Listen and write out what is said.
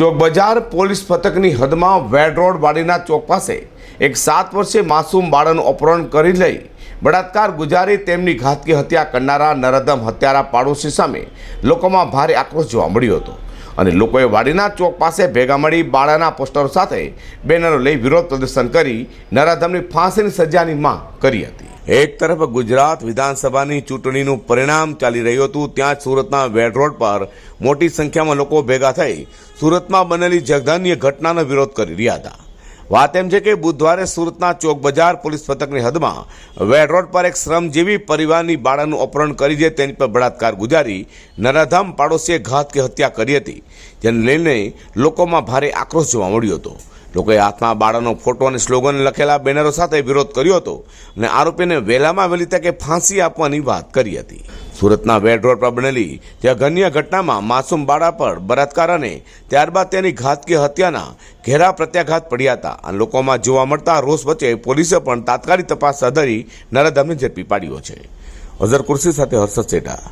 ચોક બજાર પોલીસ પથકની હદમાં વેડ રોડ વાડીના ચોક પાસે એક સાત વર્ષે માસૂમ બાળકનું અપહરણ કરી લઈ બળાત્કાર ગુજારી તેમની ઘાતકી હત્યા કરનારા નરદમ હત્યારા પાડોશી સામે લોકોમાં ભારે આક્રોશ જોવા મળ્યો હતો. અને લોકોએ વાડીના ચોક પાસે ભેગા મળી બાળાના પોસ્ટરો સાથે બેનરો લઈ વિરોધ પ્રદર્શન કરી નરાધમની ફાંસીની સજાની માંગ કરી હતી. એક તરફ ગુજરાત વિધાનસભાની ચૂંટણીનું પરિણામ ચાલી રહ્યું હતું, ત્યાં જ સુરતના વેડ રોડ પર મોટી સંખ્યામાં લોકો ભેગા થઈ સુરતમાં બનેલી જગધાન્ય ઘટનાનો વિરોધ કરી રહ્યા હતા. વાત એમ છે કે બુધવારે સુરતના ચોક બજાર પોલીસ પથકની હદમાં વેડ રોડ પર એક શ્રમજીવી પરિવારની બાળાનું અપહરણ કરી છે તેની પર બળાત્કાર ગુજારી નરાધામ પાડોશીએ ઘાત કે હત્યા કરી હતી, જેને લઈને લોકોમાં ભારે આક્રોશ જોવા મળ્યો હતો. લોકોએ હાથમાં બાળાનો ફોટો અને સ્લોગન લખેલા બેનરો સાથે વિરોધ કર્યો હતો અને આરોપીને વહેલામાં વહેલી તકે ફાંસી આપવાની વાત કરી હતી. સુરતના વેડ રોડ પર બનેલી જે અઘન્ય ઘટનામાં માસૂમ બાળા પર બળાત્કાર અને ત્યારબાદ તેની ઘાતકી હત્યાના ઘેરા પ્રત્યાઘાત પડ્યા હતા. અને લોકોમાં જોવા મળતા રોષ વચ્ચે પોલીસે પણ તાત્કાલિક તપાસ આધારી નરાધમને ઝડપી પાડ્યો છે. અઝર કુર્સી સાથે હર્ષદ સેઠા.